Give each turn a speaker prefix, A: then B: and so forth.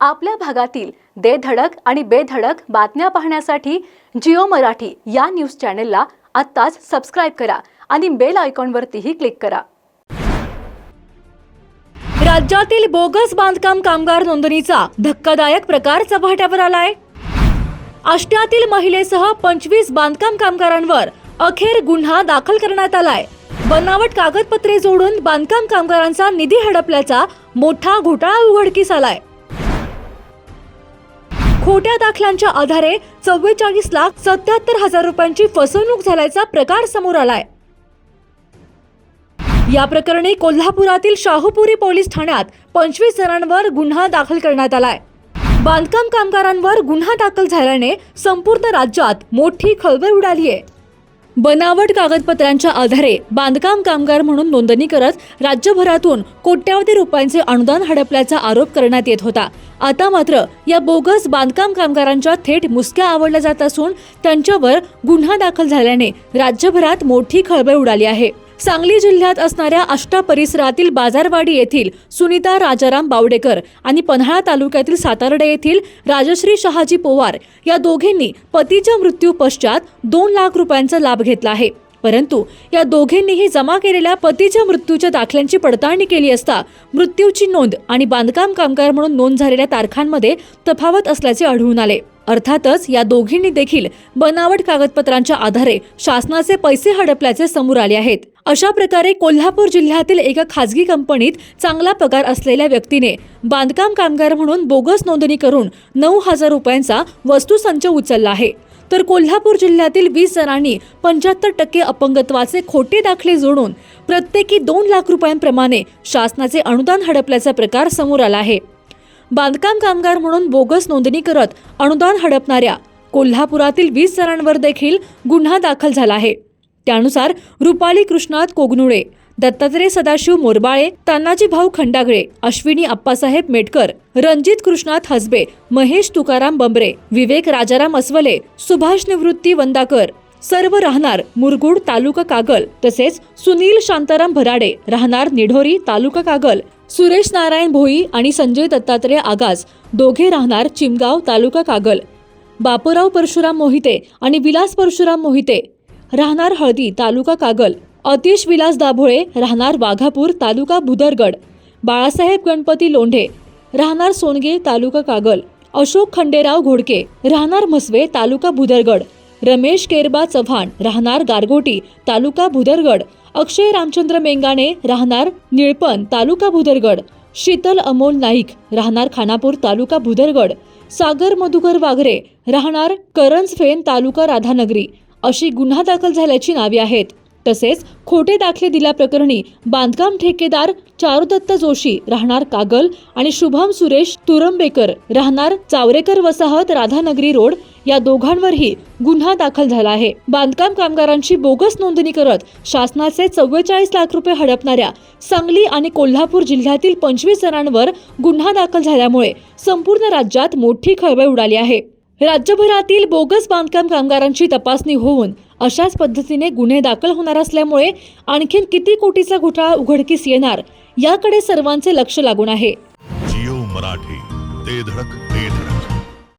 A: आपल्या भागातील दे धडक आणि बेधडक बातम्या पाहण्यासाठी जिओ मराठी या न्यूज चॅनलला आत्ताच सबस्क्राईब करा आणि बेल आयकॉनवरतीही क्लिक करा. राज्यातील बोगस बांधकाम कामगार नोंदणीचा धक्कादायक प्रकार चव्हाट्यावर आलाय. आष्ट्यातील महिलेसह पंचवीस बांधकाम कामगारांवर अखेर गुन्हा दाखल करण्यात आलाय. बनावट कागदपत्रे जोडून बांधकाम कामगारांचा निधी हडपल्याचा मोठा घोटाळा उघडकीस आलाय. खोट्या दाखल्यांच्या आधारे चव्वेचाळीस लाख सत्याहत्तर हजार रुपयांची फसवणूक झाल्याचा प्रकार समोर आलाय. या प्रकरणी कोल्हापुरातील शाहूपुरी पोलीस ठाण्यात पंचवीस जणांवर गुन्हा दाखल करण्यात आलाय. बांधकाम कामगारांवर गुन्हा दाखल झाल्याने संपूर्ण राज्यात मोठी खळबळ उडाली आहे बनावट कागदपत्रांच्या आधारे बांधकाम कामगार म्हणून नोंदणी करत राज्यभरातून कोट्यावधी रुपयांचे अनुदान हडपल्याचा आरोप करण्यात येत होता. आता मात्र या बोगस बांधकाम कामगारांच्या थेट मुसक्या आवडल्या जात असून त्यांच्यावर गुन्हा दाखल झाल्याने राज्यभरात मोठी खळबळ उडाली आहे. सांगली जिल्ह्यात असणाऱ्या आष्टा परिसरातील बाजारवाडी येथील सुनीता राजाराम बावडेकर आणि पन्हाळा तालुक्यातील सातारडे येथील राजश्री शहाजी पोवार या दोघींनी पतीच्या मृत्यू पश्चात दोन लाख रुपयांचा लाभ घेतला आहे. परंतु या दोघींनीही जमा केलेल्या पतीच्या मृत्यूच्या दाखल्यांची पडताळणी केली असता मृत्यूची नोंद आणि बांधकाम कामगार म्हणून नोंद झालेल्या तारखांमध्ये तफावत असल्याचे आढळून आले. अर्थातच या दोघींनी देखील बनावट कागदपत्रांच्या आधारे शासनाचे पैसे हडपल्याचे समोर आले आहेत. अशा प्रकारे कोल्हापूर जिल्ह्यातील एका खाजगी कंपनीत चांगला पगार असलेल्या व्यक्तीने बांधकाम कामगार म्हणून बोगस नोंदणी करून नऊ हजार रुपयांचा वस्तुसंच उचलला आहे. तर कोल्हापूर जिल्ह्यातील वीस जणांनी पंच्याहत्तर टक्के अपंगत्वाचे खोटे दाखले जोडून प्रत्येकी दोन लाख रुपयांप्रमाणे शासनाचे अनुदान हडपल्याचा प्रकार समोर आला आहे. बांधकाम कामगार म्हणून बोगस नोंदणी करत अनुदान हडपणाऱ्या कोल्हापुरातील वीस जणांवर देखील गुन्हा दाखल झाला आहे. त्यानुसार रुपाली कृष्णात कोगनुळे दत्तात्रय सदाशिव मोरबाळे तानाजी भाऊ खंडागळे अश्विनी आप्पासाहेब मेटकर रणजित कृष्णात हसबे महेश तुकाराम बंबरे विवेक राजाराम अस्वले सुभाष निवृत्ती वंदाकर सर्व राहणार मुरगुड तालुका कागल तसेच सुनील शांताराम भराडे राहणार निढोरी तालुका कागल सुरेश नारायण भोई आणि संजय दत्तात्रय आगाज दोघे राहणार चिमगाव तालुका कागल. बापूराव परशुराम मोहिते आणि विलास परशुराम मोहिते राहणार हळदी तालुका कागल. अतिश विलास दाभोळे राहणार वाघापूर तालुका भुदरगड बाळासाहेब गणपती लोंढे राहणार सोनगे तालुका कागल. अशोक खंडेराव घोडके राहणार म्हसवे तालुका भुदरगड रमेश केरबा चव्हाण राहणार गारगोटी तालुका भुदरगड. अक्षय रामचंद्र मेंगाणे राहणार निळपण तालुका भुदरगड. शीतल अमोल नाईक राहणार खानापूर तालुका भुदरगड. सागर मधुकर वाघरे राहणार करंजफेन तालुका राधानगरी. अशी गुन्हा दाखल झाल्याची नावे आहेत. तसेच खोटे दाखले दिल्याप्रकरणी बांधकाम ठेकेदार चारुदत्त जोशी राहणार कागल आणि शुभम सुरेश तुरंबेकर राहणार चावरेकर वसाहत राधानगरी रोड या दोघांवरही गुन्हा दाखल झाला आहे. बांधकाम कामगारांची बोगस नोंदणी करत शासनाचे चव्वेचाळीस लाख रुपये हडपणाऱ्या सांगली आणि कोल्हापूर जिल्ह्यातील पंचवीस जणांवर गुन्हा दाखल झाल्यामुळे संपूर्ण राज्यात मोठी खळबळ उडाली आहे. राज्यभरातील बोगस बांधकाम कामगारांची तपासणी होऊन अशाच पद्धतीने गुन्हे दाखल होणार असल्यामुळे आणखीन किती कोटीचा घोटाळा उघडकीस येणार याकडे सर्वांचे लक्ष लागून आहे.
B: जिओ मराठी ते धडक ते